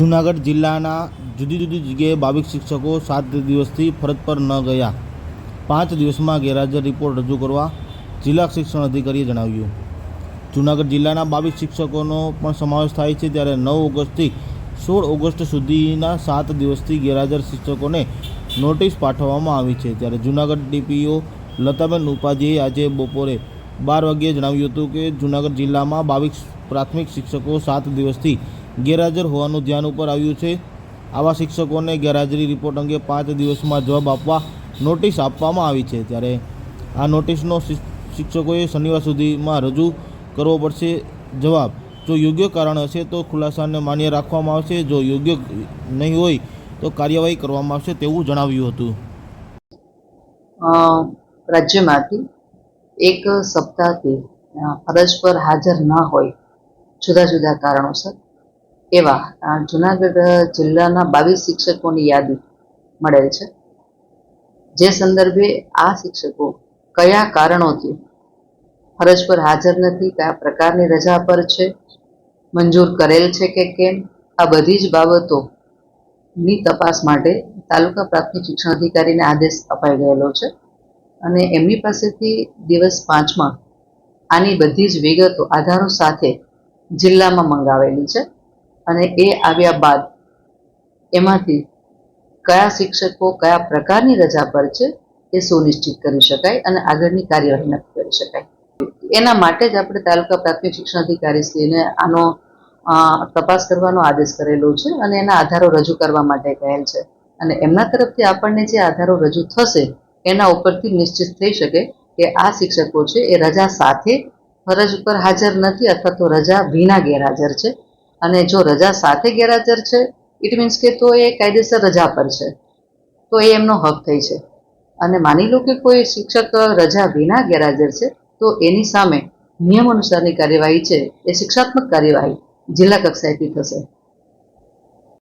જૂનાગઢ જિલ્લાના જુદી જુદી જગ્યાએ બાવીસ શિક્ષકો સાત દિવસથી ફરજ પર ન ગયા. પાંચ દિવસમાં ગેરહાજર રિપોર્ટ રજૂ કરવા જિલ્લા શિક્ષણ અધિકારીએ જણાવ્યું. જૂનાગઢ જિલ્લાના બાવીસ શિક્ષકોનો પણ સમાવેશ થાય છે ત્યારે નવ ઓગસ્ટથી સોળ ઓગસ્ટ સુધીના સાત દિવસથી ગેરહાજર શિક્ષકોને નોટિસ પાઠવવામાં આવી છે. ત્યારે જૂનાગઢ ડીપીઓ લતાબેન ઉપાધ્યાયે આજે બપોરે બાર વાગ્યે જણાવ્યું હતું કે જૂનાગઢ જિલ્લામાં બાવીસ પ્રાથમિક શિક્ષકો સાત દિવસથી ગેરહાજર હોવાનું ધ્યાન ઉપર આવ્યું છે. આવા શિક્ષકોને ગેરહાજરી રિપોર્ટ અંગે પાંચ દિવસમાં જવાબ આપવા નોટિસ આપવામાં આવી છે. ત્યારે આ નોટિસનો શિક્ષકોએ શનિવાર સુધીમાં રજૂ કરવો પડશે. જવાબ, જો યોગ્ય કારણ હશે તો ખુલાસાને માન્ય રાખવામાં આવશે. જો યોગ્ય નહીં હોય તો કાર્યવાહી કરવામાં આવશે તેવું જણાવ્યું હતું. રાજ્યમાંથી એક સપ્તાહથી ફરજ પર હાજર ન હોય જુદા જુદા કારણોસર એવા જુનાગઢ જિલ્લાના બાવીસ શિક્ષકોની યાદી મળેલ છે. જે સંદર્ભે આ શિક્ષકો કયા કારણોથી ફરજ પર હાજર નથી, કયા પ્રકારની રજા પર છે, મંજૂર કરેલ છે કે કેમ, આ બધી જ બાબતોની તપાસ માટે તાલુકા પ્રાથમિક શિક્ષણ અધિકારીને આદેશ અપાઈ ગયેલો છે અને એમની પાસેથી દિવસ પાંચમાં આની બધી જ વિગતો આધારો સાથે જિલ્લામાં મંગાવેલી છે. અને એ આવ્યા બાદ એમાંથી કયા શિક્ષકો કયા પ્રકારની રજા પર છે એ સુનિશ્ચિત કરી શકાય અને આગળની કાર્યવાહી નક્કી કરી શકાય. એના માટે જ આપણે તાલુકા પ્રાથમિક શિક્ષણ અધિકારીશ્રીને આનો તપાસ કરવાનો આદેશ કરેલો છે અને એના આધારો રજૂ કરવા માટે કહેલ છે. અને એમના તરફથી આપણને જે આધારો રજૂ થશે, એના ઉપરથી નિશ્ચિત થઈ શકે કે આ શિક્ષકો છે એ રજા સાથે ફરજ ઉપર હાજર નથી અથવા તો રજા વિના ગેરહાજર છે. અને જો રજા સાથે ગેરહાજર છે ઇટ મીન્સ કે તો એ કાયદેસર રજા પર છે. તો એ એમનો હક થઈ છે. અને માની લો કે કોઈ શિક્ષક રજા વિના ગેરહાજર છે, તો એની સામે નિયમ અનુસારની કાર્યવાહી છે, એ શિક્ષાત્મક કાર્યવાહી જિલ્લા કક્ષાએથી થશે.